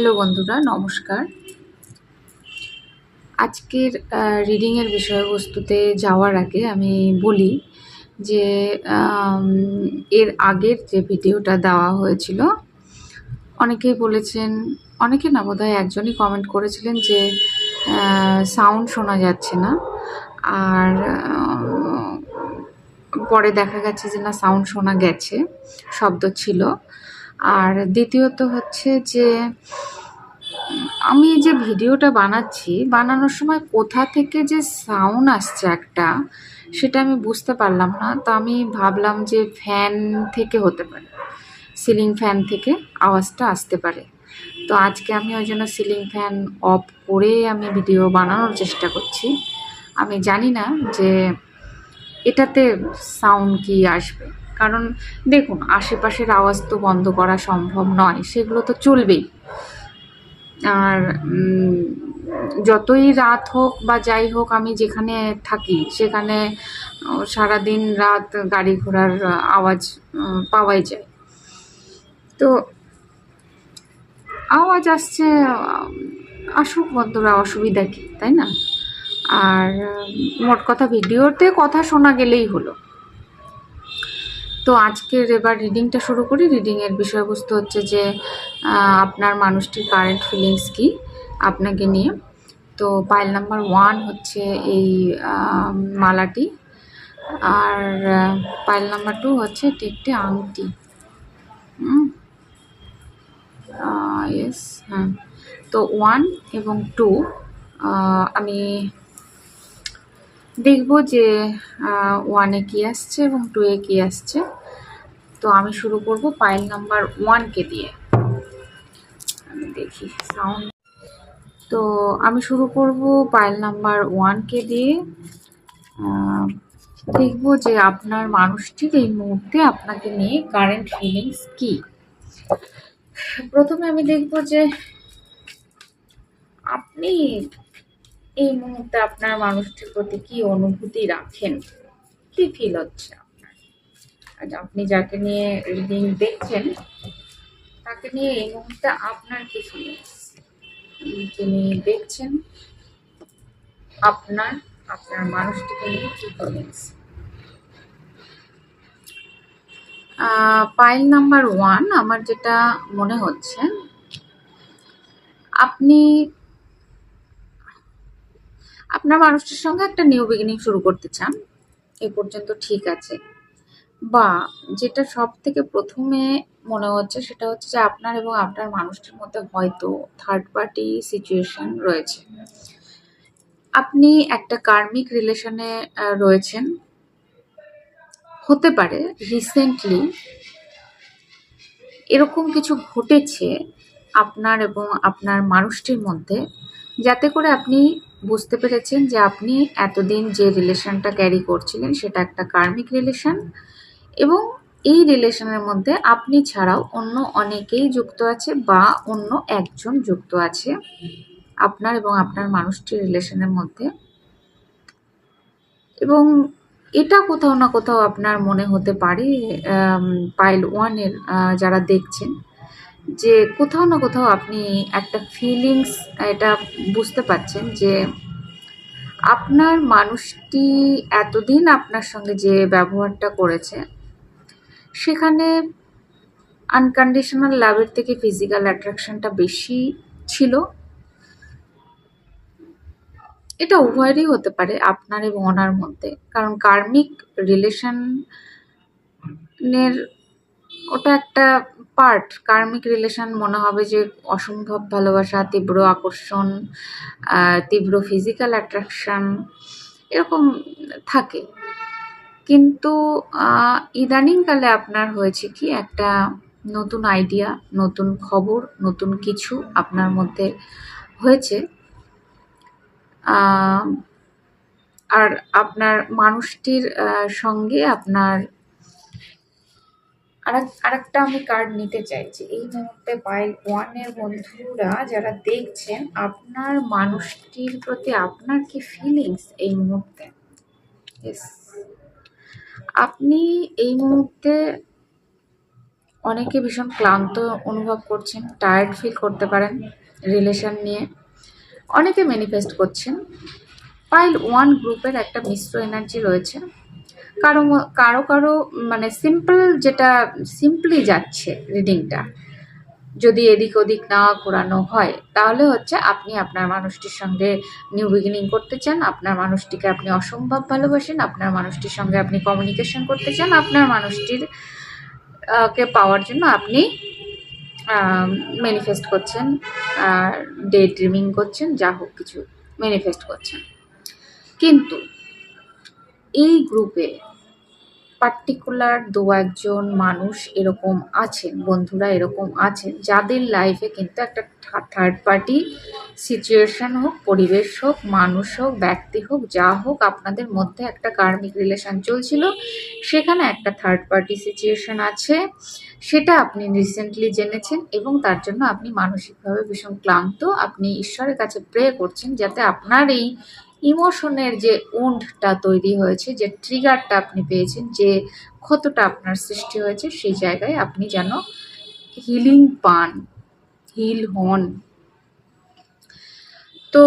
Hello বন্ধুরা, নমস্কার। আজকের রিডিংয়ের বিষয়বস্তুতে যাওয়ার আগে আমি বলি যে এর আগের যে ভিডিওটা দেওয়া হয়েছিল, অনেকেই বলেছেন, অনেকে না বোধহয় একজনই কমেন্ট করেছিলেন যে সাউন্ড শোনা যাচ্ছে না, আর পরে দেখা গেছে যে না সাউন্ড শোনা গেছে, শব্দ ছিল। আর দ্বিতীয়ত হচ্ছে যে, আমি যে ভিডিওটা বানাচ্ছি, বানানোর সময় কোথা থেকে যে সাউন্ড আসছে একটা, সেটা আমি বুঝতে পারলাম না। তো আমি ভাবলাম যে ফ্যান থেকে হতে পারে সিলিং ফ্যান থেকে আওয়াজটা আসতে পারে। তো আজকে আমি ওই জন্য সিলিং ফ্যান অফ করে আমি ভিডিও বানানোর চেষ্টা করছি। আমি জানি না যে এটাতে সাউন্ড কি আসবে। কারণ দেখুন, আশেপাশের আওয়াজ তো বন্ধ করা সম্ভব নয়, সেগুলো তো চলবেই। আর যতই রাত হোক বা যাই হোক, আমি যেখানে থাকি, সেখানে সারাদিন রাত গাড়ি ঘোড়ার আওয়াজ পাওয়াই যায়। তো আওয়াজ আসছে, আসুক বন্ধুরা, অসুবিধা কি, তাই না? আর, মোট কথা, ভিডিওতে কথা শোনা গেলেই হলো। তো আজকের এবার রিডিংটা শুরু করি। রিডিংয়ের বিষয়বস্তু হচ্ছে যে আপনার মানুষটির কারেন্ট ফিলিংস কি, আপনাকে নিয়ে। তো পাইল নাম্বার ওয়ান হচ্ছে এই মালাটি। আর পাইল নাম্বার টু হচ্ছে এটি একটি আংটি ইয়েস হ্যাঁ। তো ওয়ান এবং টু আমি দেখব যে ওয়ানে কি আসছে এবং টু এ কি আসছে। তো আমি শুরু করব পাইল নাম্বার ওয়ানকে দিয়ে। আমি দেখি সাউন্ড তো আমি শুরু করব পাইল নাম্বার ওয়ানকে দিয়ে। দেখব যে আপনার মানুষটির এই মুহূর্তে আপনাকে নিয়ে কারেন্ট ফিলিংস কি। প্রথমে আমি দেখব যে আপনি এই মুহূর্তে আপনার মানুষটির প্রতি কি অনুভূতি রাখেন? কি ফিল হচ্ছে? আপনি যাকে নিয়ে রিডিং দেখছেন, তাকে নিয়ে এই মুহূর্তে আপনার কি ফিলিংস দেখছেন, আপনার আপনার মানুষটিকে নিয়ে কি ফিলিংস পাইল নাম্বার ওয়ান আমার যেটা মনে হচ্ছে, আপনি, আপনার মানুষটির সঙ্গে একটা নিউ বিগিনিং শুরু করতে চান, এ পর্যন্ত ঠিক আছে। বা যেটা সব থেকে প্রথমে মনে হচ্ছে সেটা হচ্ছে যে আপনার এবং আপনার মানুষটির মধ্যে হয়তো থার্ড পার্টি সিচুয়েশন রয়েছে। আপনি একটা কার্মিক রিলেশনে রয়েছেন। হতে পারে রিসেন্টলি এরকম কিছু ঘটেছে আপনার এবং আপনার মানুষটির মধ্যে যাতে করে আপনি বুঝতে পেরেছেন যে আপনি এতদিন যে রিলেশনটা ক্যারি করছিলেন সেটা একটা কার্মিক রিলেশন এবং এই রিলেশনের মধ্যে আপনি ছাড়াও অন্য অনেকেই যুক্ত আছে বা অন্য একজন যুক্ত আছে। আপনার এবং আপনার মানুষটির রিলেশনের মধ্যে। এবং এটা কোথাও না কোথাও আপনার মনে হতে পারে পাইল ওয়ানের যারা দেখছেন, যে কোথাও না কোথাও আপনি একটা ফিলিংস এটা বুঝতে পারছেন যে আপনার মানুষটি এতদিন আপনার সঙ্গে যে ব্যবহারটা করেছে সেখানে আনকন্ডিশনাল লাভের থেকে ফিজিক্যাল অ্যাট্রাকশনটা বেশি ছিল। এটা উভয়েরই হতে পারে আপনার এবং ওনার মধ্যে। কারণ কার্মিক রিলেশনের ওটা একটা পার্ট কার্মিক রিলেশন মনে হবে যে অসম্ভব ভালোবাসা, তীব্র আকর্ষণ তীব্র ফিজিক্যাল অ্যাট্রাকশন এরকম থাকে। কিন্তু ইদানিংকালে আপনার হয়েছে কি একটা নতুন আইডিয়া নতুন খবর, নতুন কিছু আপনার মধ্যে হয়েছে? আর আপনার মানুষটির সঙ্গে আপনার আর একটা আমি কার্ড নিতে চাইছি। এই মুহূর্তে পাইল ওয়ানের বন্ধুরা যারা দেখছেন, আপনার মানুষটির প্রতি আপনার কি ফিলিংস এই মুহূর্তে? Yes. আপনি এই মুহূর্তে অনেকে ভীষণ ক্লান্ত অনুভব করছেন টায়ার্ড ফিল করতে পারেন রিলেশন নিয়ে। অনেকে ম্যানিফেস্ট করছেন। পাইল ওয়ান গ্রুপের একটা মিশ্র এনার্জি রয়েছে। কারও কারও কারও মানে সিম্পল যেটা সিম্পলি যাচ্ছে রিডিংটা যদি এদিক ওদিক না ঘোরানো হয়, তাহলে হচ্ছে আপনি আপনার মানুষটির সঙ্গে নিউ বিগিনিং করতে চান, আপনার মানুষটিকে আপনি অসম্ভব ভালোবাসেন, আপনার মানুষটির সঙ্গে আপনি কমিউনিকেশন করতে চান, আপনার মানুষটির কে পাওয়ার জন্য আপনি ম্যানিফেস্ট করছেন ডে ড্রিমিং করছেন, যা হোক কিছু ম্যানিফেস্ট করছেন। কিন্তু এই গ্রুপে পার্টিকুলার দু একজন মানুষ এরকম আছেন, বন্ধুরা এরকম আছেন, যাদের লাইফে কিন্তু একটা থার্ড পার্টি সিচুয়েশন হোক, পরিবেশ হোক, মানুষ হোক, ব্যক্তি হোক, যা হোক, আপনাদের মধ্যে একটা কার্মিক রিলেশন চলছিল। সেখানে একটা থার্ড পার্টি সিচুয়েশান আছে, সেটা আপনি রিসেন্টলি জেনেছেন এবং তার জন্য আপনি মানসিকভাবে ভীষণ ক্লান্ত। আপনি ঈশ্বরের কাছে প্রে করছেন যাতে আপনার এই ইমোশনের যে উন্ডটা তৈরি হয়েছে, যে ট্রিগারটা আপনি পেয়েছেন, যে ক্ষতটা আপনার সৃষ্টি হয়েছে, সেই জায়গায় আপনি যেন হিলিং পান, হিল হন। তো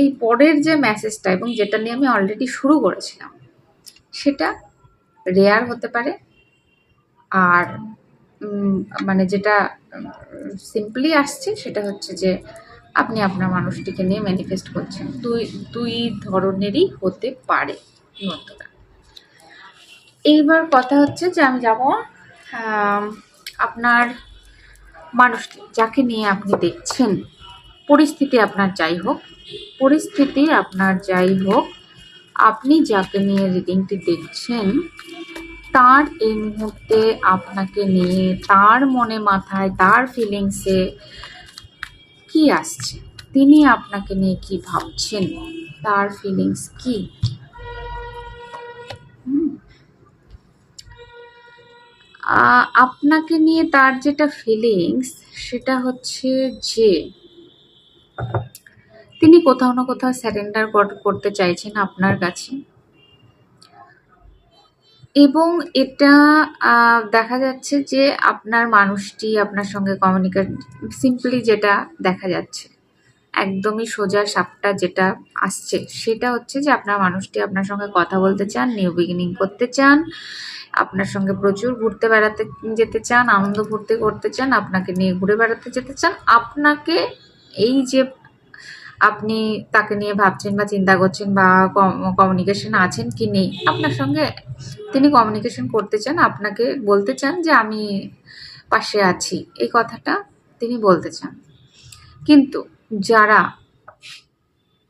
এই পরের যে মেসেজটা এবং যেটা নিয়ে আমি অলরেডি শুরু করেছিলাম, সেটা রেয়ার হতে পারে আর মানে যেটা সিম্পলি আসছে সেটা হচ্ছে যে আপনি আপনার মানুষটিকে নিয়ে ম্যানিফেস্ট করছেন। দুই দুই ধরনেরই হতে পারে বন্ধুরা এইবার কথা হচ্ছে যে আমি যাব আপনার মানুষটি, যাকে নিয়ে আপনি দেখছেন, পরিস্থিতি আপনার যাই হোক, পরিস্থিতি আপনার যাই হোক, আপনি যাকে নিয়ে রিডিংটি দেখছেন, তার এই মুহূর্তে আপনাকে নিয়ে, তার মনে মাথায়, তার ফিলিংসে কি আসছে? তিনি আপনাকে নিয়ে কি ভাবছেন? তার ফিলিংস কি? আপনাকে নিয়ে তার যেটা ফিলিংস সেটা হচ্ছে যে, তিনি কোথাও না কোথাও স্যারেন্ডার করতে চাইছেন আপনার কাছে। এবং এটা দেখা যাচ্ছে যে আপনার মানুষটি আপনার সঙ্গে কমিউনিকেট সিম্পলি যেটা দেখা যাচ্ছে, একদমই সোজা সাপটা যেটা আসছে, সেটা হচ্ছে যে আপনার মানুষটি আপনার সঙ্গে কথা বলতে চান নিউ বিগিনিং করতে চান, আপনার সঙ্গে প্রচুর ঘুরতে বেড়াতে যেতে চান, আনন্দ ফুর্তি করতে চান, আপনাকে নিয়ে ঘুরে বেড়াতে যেতে চান, আপনাকে এই যে আপনি তাকে নিয়ে ভাবছেন বা চিন্তা করছেন বা কমিউনিকেশন আছেন কি নেই, আপনার সঙ্গে তিনি কমিউনিকেশন করতে চান, আপনাকে বলতে চান যে আমি পাশে আছি, এই কথাটা তিনি বলতে চান। কিন্তু যারা,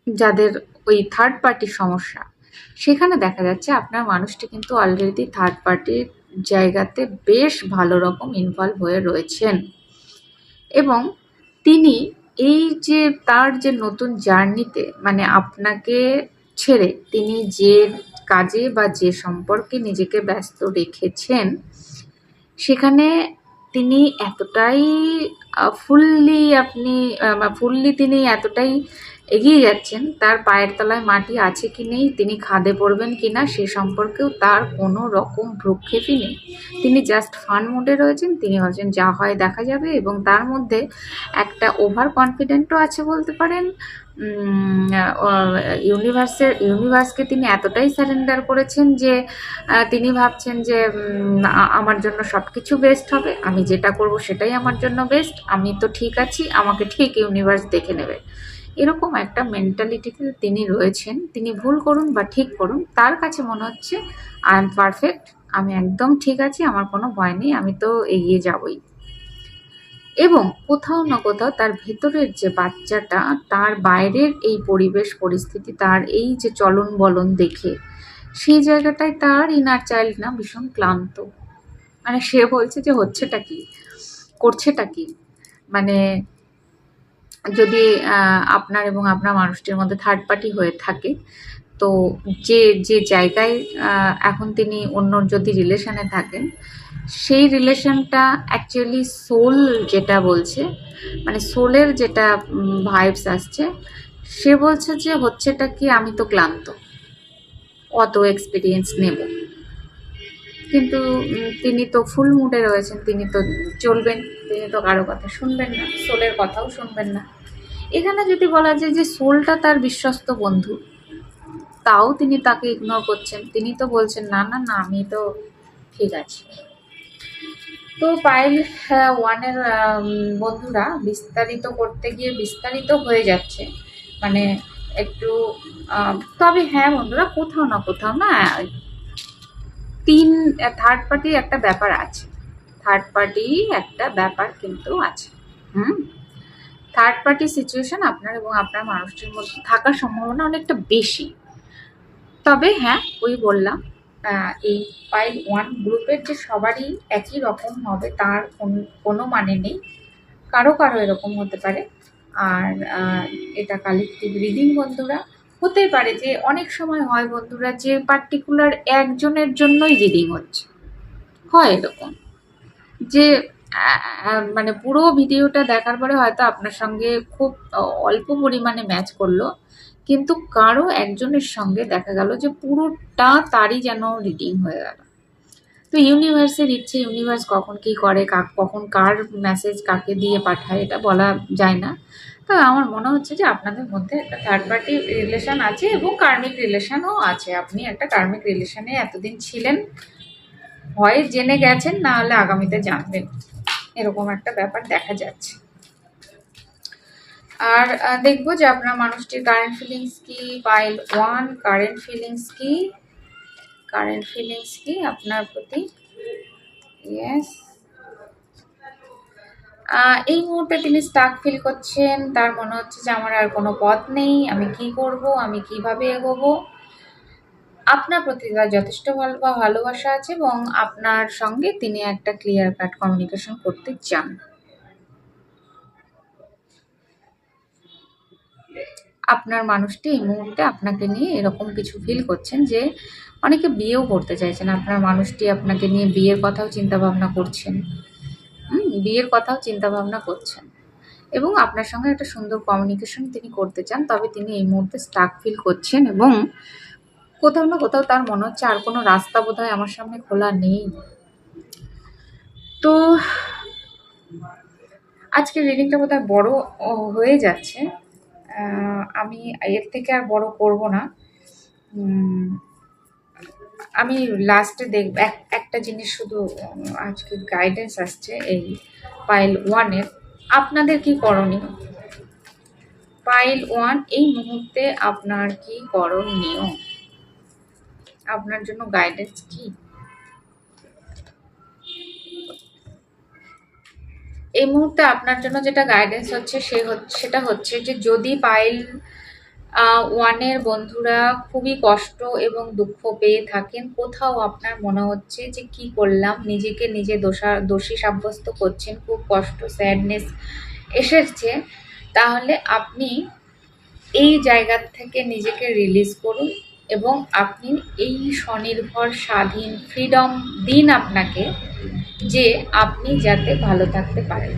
যাদের ওই থার্ড পার্টির সমস্যা, সেখানে দেখা যাচ্ছে আপনার মানুষটি কিন্তু অলরেডি থার্ড পার্টির জায়গাতে বেশ ভালো রকম ইনভলভ হয়ে রয়েছেন। এবং তিনি এই যে তার যে নতুন জার্নিতে মানে আপনাকে ছেড়ে তিনি যে কাজে বা যে সম্পর্কে নিজেকে ব্যস্ত রেখেছেন, সেখানে তিনি এতটাই ফুললি আপনি ফুললি তিনি এতটাই এগিয়ে যাচ্ছেন, তার পায়ের তলায় মাটি আছে কি নেই, তিনি খাদে পড়বেন কি না, সে সম্পর্কেও তার কোনো রকম ভ্রুক্ষেপই নেই। তিনি জাস্ট ফান মোডে রয়েছেন, তিনি ভাবছেন যা হয় দেখা যাবে। এবং তার মধ্যে একটা ওভার কনফিডেন্টও আছে বলতে পারেন। ইউনিভার্সের ইউনিভার্সকে তিনি এতটাই স্যারেন্ডার করেছেন যে তিনি ভাবছেন যে আমার জন্য সব কিছু বেস্ট হবে। আমি যেটা করব সেটাই আমার জন্য বেস্ট আমি তো ঠিক আছি, আমাকে ঠিক ইউনিভার্স দেখে নেবে। এরকম একটা মেন্টালিটিতে তিনি রয়েছেন। তিনি ভুল করুন বা ঠিক করুন, তার কাছে মনে হচ্ছে আই এম পারফেক্ট আমি একদম ঠিক আছি, আমার কোনো ভয় নেই, আমি তো এগিয়ে যাবই। এবং কোথাও না কোথাও তার ভেতরের যে বাচ্চাটা, তার বাইরের এই পরিবেশ পরিস্থিতি, তার এই যে চলন বলন দেখে, সেই জায়গাটায় তার ইনার চাইল্ড না ভীষণ ক্লান্ত। মানে সে বলছে যে, হচ্ছেটা কি? করছেটা কি? মানে যদি আপনার এবং আপনার মানুষটির মধ্যে থার্ড পার্টি হয়ে থাকে, তো যে যে জায়গায় এখন তিনি অন্য যদি রিলেশনে থাকেন, সেই রিলেশনটা অ্যাকচুয়ালি সোল যেটা বলছে মানে সোলের যেটা ভাইবস আসছে, সে বলছে যে, হচ্ছেটা কি আমি তো ক্লান্ত, অত এক্সপিরিয়েন্স নেব। কিন্তু তিনি তো ফুল মুডে রয়েছেন, তিনি তো চলবেন, তিনি তো কারও কথা শুনবেন না সোলের কথাও শুনবেন না। এখানে যদি বলা যায় যে সোলটা তার বিশ্বস্ত বন্ধু, তাও তিনি তাকে ইগনোর করছেন। তিনি তো বলছেন, না না না, আমি তো ঠিক আছি। তো পাইল ওয়ানের বন্ধুরা বিস্তারিত করতে গিয়ে বিস্তারিত হয়ে যাচ্ছে। মানে একটু তবে হ্যাঁ বন্ধুরা, কোথাও না কোথাও না তিন থার্ড পার্টি একটা ব্যাপার আছে। থার্ড পার্টি একটা ব্যাপার কিন্তু আছে। হুম? থার্ড পার্টি সিচুয়েশন আপনার এবং আপনার মানুষটির মধ্যে থাকার সম্ভাবনা অনেকটা বেশি। তবে হ্যাঁ ওই বললাম এই পাইল ওয়ান গ্রুপের যে সবারই একই রকম হবে, তার কোন- মানে নেই। কারও কারও এরকম হতে পারে। আর এটা কালেকটিভ রিডিং বন্ধুরা হতে পারে যে অনেক সময় হয় বন্ধুরা যে পার্টিকুলার একজনের জন্যই রিডিং হচ্ছে। হয় এরকম। যে মানে পুরো ভিডিওটা দেখার পরে হয়তো আপনার সঙ্গে খুব অল্প পরিমাণে ম্যাচ করল, কিন্তু কারও একজনের সঙ্গে দেখা গেল যে পুরোটা তারই যেন রিডিং হয়ে গেল। তো ইউনিভার্সের ইচ্ছে ইউনিভার্স কখন কি করে, কাক, কখন কার মেসেজ কাকে দিয়ে পাঠায়, এটা বলা যায় না। তো আমার মনে হচ্ছে যে আপনাদের মধ্যে একটা থার্ড পার্টি রিলেশন আছে এবং কার্মিক রিলেশনও আছে। আপনি একটা কার্মিক রিলেশনে এতদিন ছিলেন হয় জেনে গেছেন, না হলে আগামীতে জানবেন। এরকম একটা ব্যাপার দেখা যাচ্ছে। আর দেখব যে আপনার মানুষটির কারেন্ট ফিলিংস কি পাইল ওয়ান কারেন্ট ফিলিংস কি কারেন্ট ফিলিংস কি আপনার প্রতি? ইয়েস এই মুহূর্তে তিনি স্টাক ফিল করছেন। তার মনে হচ্ছে যে আমার আর কোনো পথ নেই। আমি কি করব? আমি কীভাবে এগোবো? আপনার প্রতি তার যথেষ্ট ভালো বা ভালোবাসা আছে এবং আপনার সঙ্গে তিনি একটা ক্লিয়ার কাট কমিউনিকেশন করতে চান। আপনার মানুষটি এই মুহূর্তে আপনাকে নিয়ে এরকম কিছু ফিল করছেন যে অনেকে বিয়েও করতে চাইছেন। আপনার মানুষটি আপনাকে নিয়ে বিয়ের কথাও চিন্তা ভাবনা করছেন। বিয়ের কথাও চিন্তা ভাবনা করছেন। এবং আপনার সঙ্গে একটা সুন্দর কমিউনিকেশন তিনি করতে চান, তবে তিনি এই মুহূর্তে স্টাক ফিল করছেন এবং কোথাও না কোথাও তার মনে হচ্ছে আর কোনো রাস্তা বোধহয় আমার সামনে খোলা নেই। তো আজকে রিডিংটা বোধহয় বড় হয়ে যাচ্ছে। আমি এর থেকে আর বড় করব না। আমি লাস্টে দেখব এক, একটা জিনিস শুধু আজকে গাইডেন্স আসছে এই পাইল ওয়ানের আপনাদের কি করণীয়? পাইল ওয়ান এই মুহূর্তে আপনার কি করণীয়? আপনার জন্য গাইডেন্স কি? এই মুহূর্তে আপনার জন্য যেটা গাইডেন্স হচ্ছে সে হচ্ছে, সেটা হচ্ছে যে যদি পাইল ওয়ানের বন্ধুরা খুবই কষ্ট এবং দুঃখ পেয়ে থাকেন। কোথাও আপনার মনে হচ্ছে যে কি করলাম? নিজেকে নিজে দোষা, দোষী সাব্যস্ত করছেন, খুব কষ্ট স্যাডনেস এসেছে। তাহলে আপনি এই জায়গা থেকে নিজেকে রিলিজ করুন এবং আপনি এই স্বনির্ভর, স্বাধীন ফ্রিডম দিন আপনাকে যে আপনি যাতে ভালো থাকতে পারেন।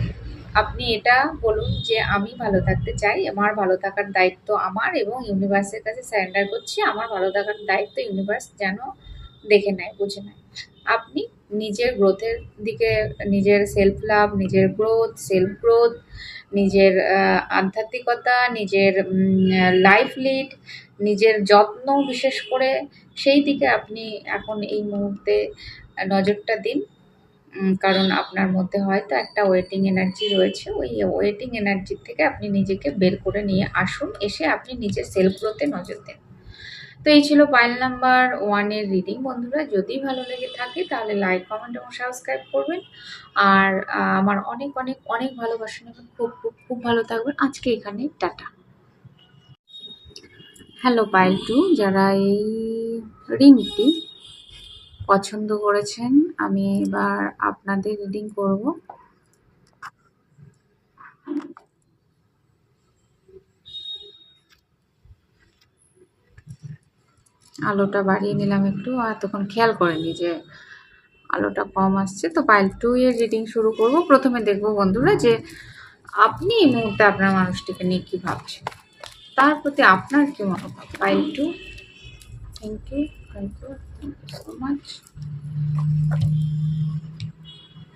আপনি এটা বলুন যে আমি ভালো থাকতে চাই, আমার ভালো থাকার দায়িত্ব আমার এবং ইউনিভার্সের কাছে স্যারেন্ডার করছি, আমার ভালো থাকার দায়িত্ব ইউনিভার্স যেন দেখে নেয়, বুঝে নেয়। আপনি নিজের গ্রোথের দিকে, নিজের সেলফ লাভ নিজের গ্রোথ সেলফ গ্রোথ নিজের আধ্যাত্মিকতা, নিজের লাইফ লিড নিজের যত্ন বিশেষ করে, সেই দিকে আপনি এখন এই মুহূর্তে নজরটা দিন। কারণ আপনার মধ্যে হয়তো একটা ওয়েটিং এনার্জি রয়েছে। ওই ওয়েটিং এনার্জি থেকে আপনি নিজেকে বের করে নিয়ে আসুন, এসে আপনি নিজের সেলফ গ্রোথে নজর দেন। তো এই ছিল পাইল নাম্বার ওয়ানের রিডিং বন্ধুরা, যদি ভালো লেগে থাকে, তাহলে লাইক কমেন্ট এবং সাবস্ক্রাইব করবেন। আর আমার অনেক অনেক অনেক ভালোবাসা নেবেন। খুব খুব খুব ভালো থাকবেন। আজকে এখানে টাটা। হ্যালো পাইল টু যারা এই রিংটি পছন্দ করেছেন, আমি এবার আপনাদের রিডিং করব। আলোটা বাড়িয়ে নিলাম একটু, আর তখন খেয়াল করিনি যে আলোটা কম আসছে। তো পাইল টু এর রিডিং শুরু করব। প্রথমে দেখব বন্ধুরা যে আপনি এই মুহূর্তে আপনার মানুষটিকে নিয়ে কী ভাবছেন? তার প্রতি আপনার কি মনোভাব? Pile two thank you thank you so much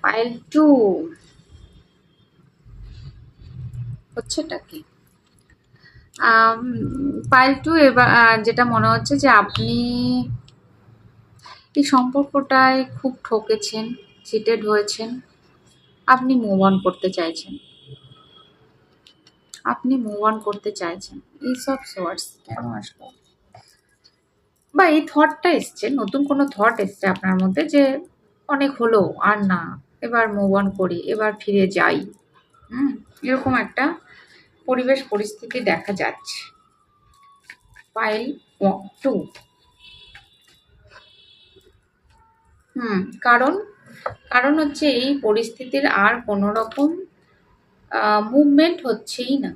pile two হচ্ছেটা কি? পাইল টু এবার যেটা মনে হচ্ছে যে আপনি এই সম্পর্কটায় খুব ঠকেছেন চিটেড হয়েছেন, আপনি মুভ অন করতে চাইছেন। আপনি মুভ অন করতে চাইছেন। এইসব সোয়ার্স কেন আসলো? বা এই থটটা এসছে, নতুন কোনো থট এসছে আপনার মধ্যে যে অনেক হলো, আর না, এবার মুভ অন করি, এবার ফিরে যাই। হুম, এরকম একটা পরিবেশ পরিস্থিতি দেখা যাচ্ছে। পাইল টু হুম, কারণ কারণ হচ্ছে এই পরিস্থিতির আর কোনো রকম মুভমেন্ট হচ্ছেই না।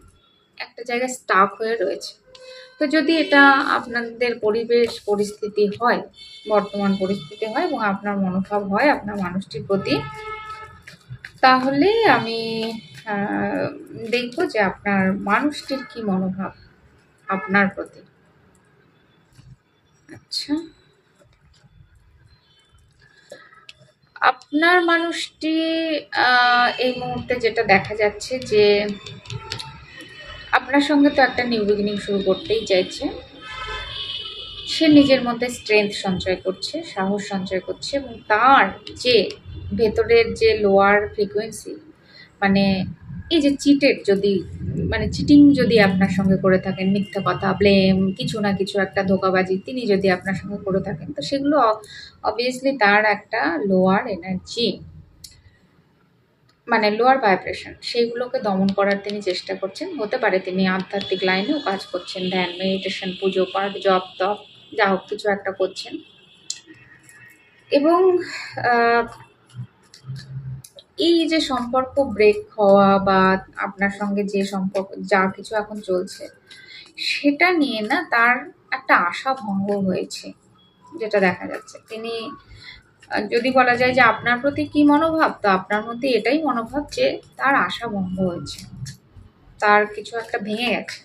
একটা জায়গায় স্টাক হয়ে রয়েছে। তো যদি এটা আপনাদের পরিবেশ পরিস্থিতি হয়, বর্তমান পরিস্থিতি হয় এবং আপনার মনোভাব হয়, আপনার মানুষটির প্রতি, তাহলে আমি দেখব যে আপনার মানুষটির কি মনোভাব আপনার প্রতি। আচ্ছা। আপনার মানুষটি এই মুহূর্তে যেটা দেখা যাচ্ছে যে আপনার সঙ্গে তো একটা নিউ বিগিনিং শুরু করতেই চাইছে। সে নিজের মধ্যে স্ট্রেংথ সঞ্চয় করছে, সাহস সঞ্চয় করছে এবং তার যে ভেতরের যে লোয়ার ফ্রিকোয়েন্সি মানে এই যে চিটের যদি মানে চিটিং যদি আপনার সঙ্গে করে থাকেন, মিথ্যা কথা ব্লেম কিছু না কিছু একটা ধোকাবাজি, তিনি যদি আপনার সঙ্গে করে থাকেন, তো সেগুলো অবভিয়াসলি তার একটা লোয়ার এনার্জি মানে লোয়ার ভাইব্রেশন সেইগুলোকে দমন করার তিনি চেষ্টা করছেন। হতে পারে তিনি আধ্যাত্মিক লাইনেও কাজ করছেন, ধ্যান মেডিটেশন পুজো, পাঠ, জপ, তপ, যা হোক কিছু একটা করছেন। এবং এই যে সম্পর্ক ব্রেক হওয়া বা আপনার সঙ্গে যে সম্পর্ক, যা কিছু এখন চলছে, সেটা নিয়ে না তার একটা আশা ভঙ্গ হয়েছে, যেটা দেখা যাচ্ছে। তিনি যদি বলা যায় যে আপনার প্রতি কি মনোভাব, তো আপনার মধ্যে এটাই মনোভাব যে তার আশা ভঙ্গ হয়েছে। তার কিছু একটা ভেঙে গেছে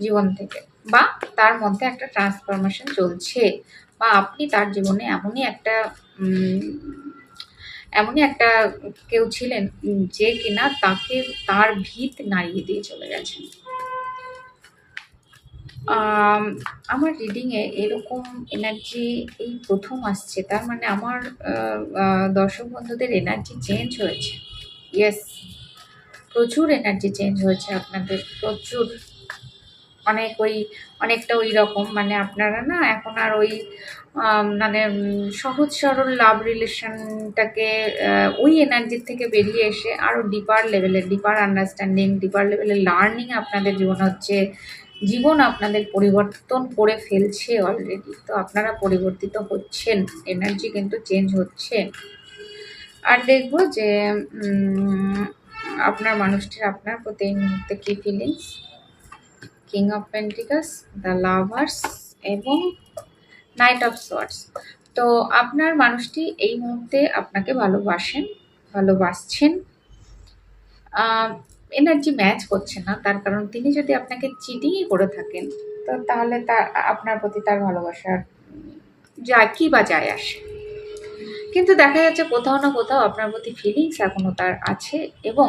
জীবন থেকে বা তার মধ্যে একটা ট্রান্সফরমেশন চলছে বা আপনি তার জীবনে এমনই একটা এমনই একটা কেউ ছিলেন যে কিনা তাকে তার ভিত নাড়িয়ে দিয়ে চলে গেছেন। আমার রিডিংয়ে এরকম এনার্জি এই প্রথম আসছে। তার মানে আমার দর্শক বন্ধুদের এনার্জি চেঞ্জ হয়েছে। ইয়েস প্রচুর এনার্জি চেঞ্জ হয়েছে আপনাদের, প্রচুর। অনেক ওই, অনেকটা ওই রকম মানে আপনারা না এখন আর ওই মানে সহজ সরল লাভ রিলেশনটাকে ওই এনার্জির থেকে বেরিয়ে এসে আরও ডিপার লেভেলের ডিপার আন্ডারস্ট্যান্ডিং ডিপার লেভেলের লার্নিং আপনাদের জীবন হচ্ছে। জীবন আপনাদের পরিবর্তন করে ফেলছে অলরেডি তো আপনারা পরিবর্তিত হচ্ছেন এনার্জি কিন্তু চেঞ্জ হচ্ছে। আর দেখব যে আপনার মানুষটির, আপনার প্রতি এই মুহূর্তে কী feelings king of pentacles the lovers এবং নাইট অফ সোয়ার্ডস তো আপনার মানুষটি এই মুহূর্তে আপনাকে ভালোবাসেন, ভালোবাসছেন। এনার্জি ম্যাচ করছে না, তার কারণ তিনি যদি আপনাকে চিটিংই করে থাকেন, তো তাহলে তার, আপনার প্রতি তার ভালোবাসার যা কি বা যায় আসে। কিন্তু দেখা যাচ্ছে কোথাও না কোথাও আপনার প্রতি ফিলিংস এখনও তার আছে এবং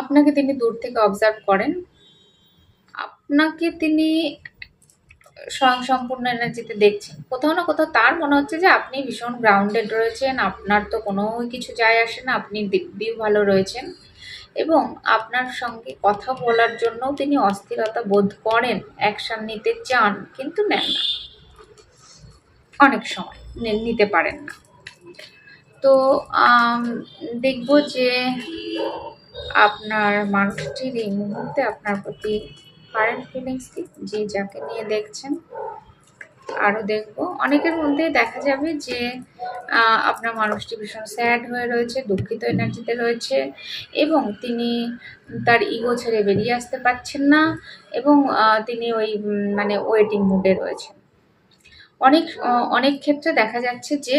আপনাকে তিনি দূর থেকে অবজার্ভ করেন। আপনাকে তিনি স্বয়ং সম্পূর্ণ এনার্জিতে দেখছেন। কোথাও না কোথাও তার মনে হচ্ছে যে আপনি ভীষণ গ্রাউন্ডেড রয়েছেন, আপনার তো কোনো কিছু যায় আসে না, আপনি দিব্যি ভালো রয়েছেন এবং আপনার সঙ্গে কথা বলার জন্যও তিনি অস্থিরতা বোধ করেন অ্যাকশন নিতে চান, কিন্তু নেন না। অনেক সময় নিতে পারেন না। তো দেখব যে আপনার মানুষটির এই মুহূর্তে আপনার প্রতি কারেন্ট ফিলিংস কি? যে যাকে নিয়ে দেখছেন আরও দেখব। অনেকের মধ্যে দেখা যাবে যে আপনার মানুষটি ভীষণ স্যাড হয়ে রয়েছে, দুঃখিত এনার্জিতে রয়েছে এবং তিনি তার ইগো ছেড়ে বেরিয়ে আসতে পারছেন না এবং তিনি ওই মানে ওয়েটিং মুডে রয়েছেন। অনেক অনেক ক্ষেত্রে দেখা যাচ্ছে যে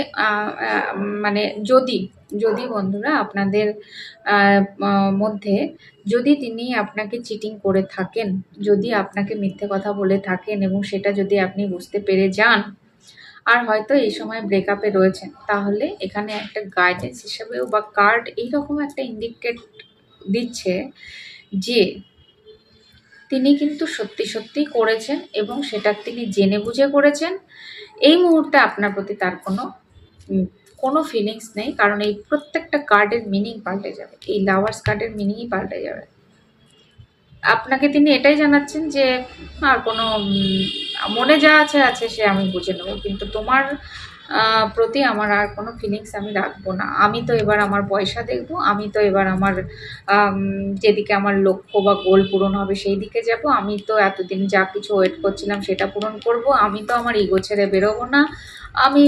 মানে যদি যদি বন্ধুরা আপনাদের মধ্যে যদি তিনি আপনাকে চিটিং করে থাকেন, যদি আপনাকে মিথ্যে কথা বলে থাকেন এবং সেটা যদি আপনি বুঝতে পেরে যান, আর হয়তো এই সময় ব্রেকআপে রয়েছেন, তাহলে এখানে একটা গাইডেন্স হিসেবেও বা কার্ড এইরকম একটা ইন্ডিকেট দিচ্ছে যে তিনি কিন্তু সত্যি সত্যিই করেছেন এবং সেটা তিনি জেনে বুঝে করেছেন। এই মুহূর্তে আপনার প্রতি তার কোনো কোনো ফিলিংস নেই, কারণ এই প্রত্যেকটা কার্ডের মিনিং পাল্টে যাবে। এই লাভার্স কার্ডের মিনিংই পাল্টে যাবে। আপনাকে তিনি এটাই জানাচ্ছেন যে, আর কোনো মনে যা আছে আছে সে আমি বুঝে নেব। কিন্তু তোমার প্রতি আমার আর কোনো ফিলিংস আমি রাখব না। আমি তো এবার আমার পয়সা দেখব, আমি তো এবার আমার যেদিকে আমার লক্ষ্য বা গোল পূরণ হবে সেই দিকে যাব। আমি তো এতদিন যা কিছু ওয়েট করছিলাম সেটা পূরণ করব। আমি তো আমার ইগো ছেড়ে বেরোবো না। আমি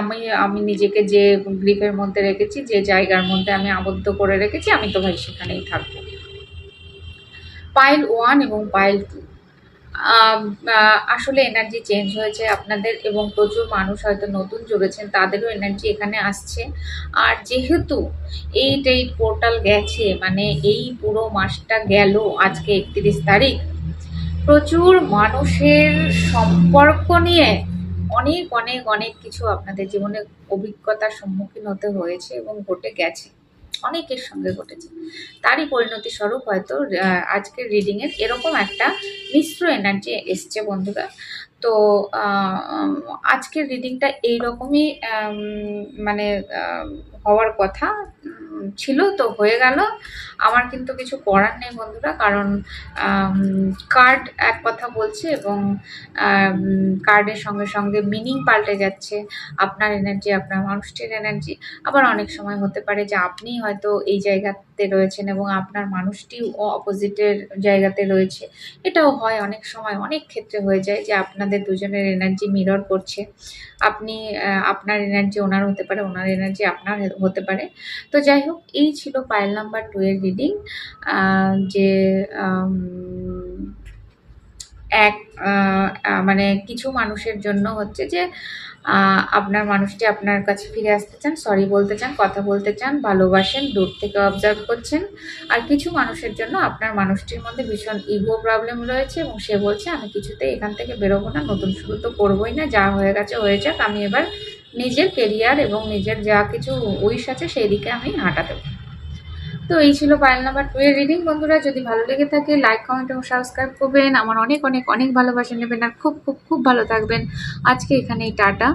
আমি আমি নিজেকে যে গ্রিপের মধ্যে রেখেছি, যে জায়গার মধ্যে আমি আবদ্ধ করে রেখেছি, আমি তো ভাই সেখানেই থাকব। পাইল ওয়ান এবং পাইল টু আসলে এনার্জি চেঞ্জ হয়েছে আপনাদের এবং প্রচুর মানুষ হয়তো নতুন জুড়েছেন, তাদেরও এনার্জি এখানে আসছে। আর যেহেতু এইট এইট পোর্টাল গেছে মানে এই পুরো মাসটা গেল আজকে একত্রিশ তারিখ, প্রচুর মানুষের সম্পর্ক নিয়ে অনেক অনেক অনেক কিছু আপনাদের জীবনে অভিজ্ঞতার সম্মুখীন হতে হয়েছে এবং ঘটে গেছে। অনেকের সঙ্গে ঘটেছে। তারই পরিণতি স্বরূপ হয়তো আজকের রিডিংয়ের এরকম একটা মিশ্র এনার্জি এসছে বন্ধুরা। তো আজকের রিডিংটা এইরকমই মানে হওয়ার কথা ছিল তো, হয়ে গেল। আমার কিন্তু কিছু করার নেই বন্ধুরা, কারণ কার্ড এক কথা বলছে এবং কার্ডের সঙ্গে সঙ্গে মিনিং পাল্টে যাচ্ছে। আপনার এনার্জি আপনার মানুষটির এনার্জি আবার অনেক সময় হতে পারে যে, আপনি হয়তো এই জায়গাতে রয়েছেন এবং আপনার মানুষটিও অপোজিটের জায়গাতে রয়েছে। এটাও হয় অনেক সময়, অনেক ক্ষেত্রে হয়ে যায় যে, আপনাদের দুজনের এনার্জি মিরর করছে। আপনি আপনার এনার্জি ওনার হতে পারে, ওনার এনার্জি আপনার হতে পারে। তো যাই হোক, এই ছিল পাইল নাম্বার টু এর রিডিং যে এক মানে কিছু মানুষের জন্য হচ্ছে যে আপনার মানুষটি আপনার কাছে ফিরে আসতে চান সরি বলতে চান, কথা বলতে চান, ভালোবাসেন, দূর থেকে অবজার্ভ করছেন, আর কিছু মানুষের জন্য আপনার মানুষটির মধ্যে ভীষণ ইগো প্রবলেম রয়েছে এবং সে বলছে, আমি কিছুতেই এখান থেকে বেরোবো না, নতুন শুরু তো করবোই না, যা হয়ে গেছে, হয়ে যাক, আমি এবার নিজের কেরিয়ার এবং নিজের যা কিছু উইশ আছে সেই দিকে আমি হাঁটা দেবো তো এই ছিল পাইল নাম্বার টু এর রিডিং বন্ধুরা, যদি ভালো লেগে থাকে লাইক কমেন্ট এবং সাবস্ক্রাইব করবেন। আমার অনেক অনেক অনেক ভালোবাসা নেবেন আর খুব খুব খুব ভালো থাকবেন। আজকে এখানেই টাটা।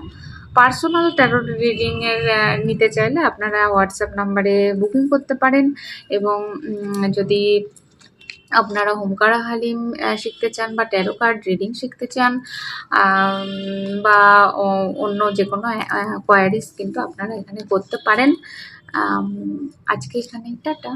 পার্সোনাল ট্যারো রিডিংয়ের নিতে চাইলে আপনারা হোয়াটসঅ্যাপ নাম্বারে বুকিং করতে পারেন এবং যদি আপনারা হোমকারা হালিম শিখতে চান বা ট্যারো কার্ড রিডিং শিখতে চান বা অন্য যে কোনো কোয়ারিজ কিন্তু আপনারা এখানে করতে পারেন। আজকে এখানে টাটা।